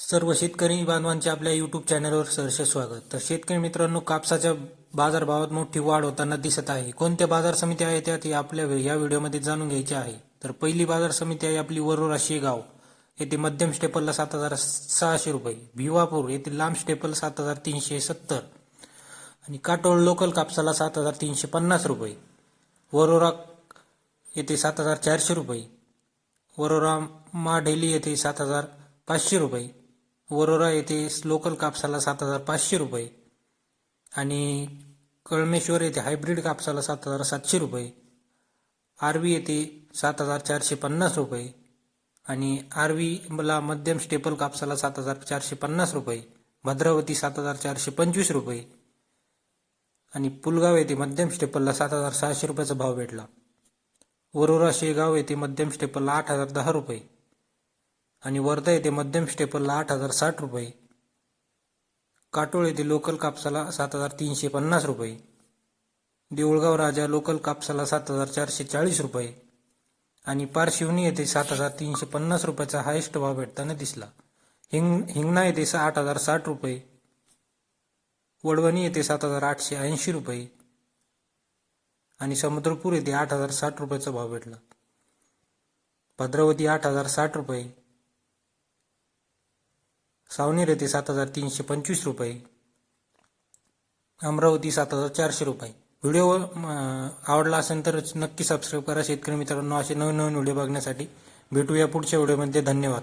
सर्व शेतकरी बांधवांचे आपल्या युट्यूब चॅनलवर सहर्ष स्वागत. तर शेतकरी मित्रांनो कापसाच्या बाजारभावात मोठी वाढ होताना दिसत आहे. कोणत्या बाजार समित्या आहेत त्या हे आपल्या या व्हिडिओमध्ये जाणून घ्यायचे आहे. तर पहिली बाजार समिती आहे आपली वरोरा शेगाव. येथे मध्यम स्टेपलला सात हजार सहाशे रुपये. भिवापूर येथे लांब स्टेपल सात हजार तीनशे सत्तर. आणि काटोळ लोकल कापसाला सात हजार तीनशे पन्नास रुपये. वरोरा येथे सात हजार चारशे रुपये. वरोरा माढेली येथे सात हजार पाचशे रुपये. वरोरा येथे लोकल कापसाला सात हजार पाचशे रुपये आणि कळमेश्वर येथे हायब्रिड कापसाला सात हजार सातशे रुपये. आरवी येथे सात हजार चारशे पन्नास रुपये आणि आरवीला मध्यम स्टेपल कापसाला सात हजार चारशे पन्नास रुपये. भद्रावती सात हजार चारशे पंचवीस रुपये आणि पुलगाव येथे मध्यम स्टेपलला सात हजार सहाशे रुपयाचा भाव भेटला. वरोरा शेगाव येथे मध्यम स्टेपलला आठ हजार दहा रुपये. आणि वर्धा येथे मध्यम स्टेपलला आठ हजार साठ रुपये. काटोळ येथे लोकल कापसाला सात हजार तीनशे पन्नास रुपये. देऊळगाव राजा लोकल कापसाला सात हजार चारशे चाळीस रुपये. आणि पारशिवनी येथे सात हजार तीनशे पन्नास रुपयाचा हायेस्ट भाव भेटताना दिसला. हिंग हिंगणा येथे आठ हजार साठ रुपये. वडवणी येथे सात हजार आठशे ऐंशी रुपये. आणि समुद्रपूर येथे आठ हजार साठ रुपयाचा भाव भेटला. भद्रावती आठ हजार साठ रुपये. सावनेर येथे सात हजार तीनशे पंचवीस रुपये. अमरावती सात हजार चारशे रुपये. व्हिडिओ आवडला असेल तर नक्की सबस्क्राईब करा. शेतकरी मित्रांनो असे नवीन नवीन व्हिडिओ बघण्यासाठी भेटूया पुढच्या व्हिडिओमध्ये. धन्यवाद.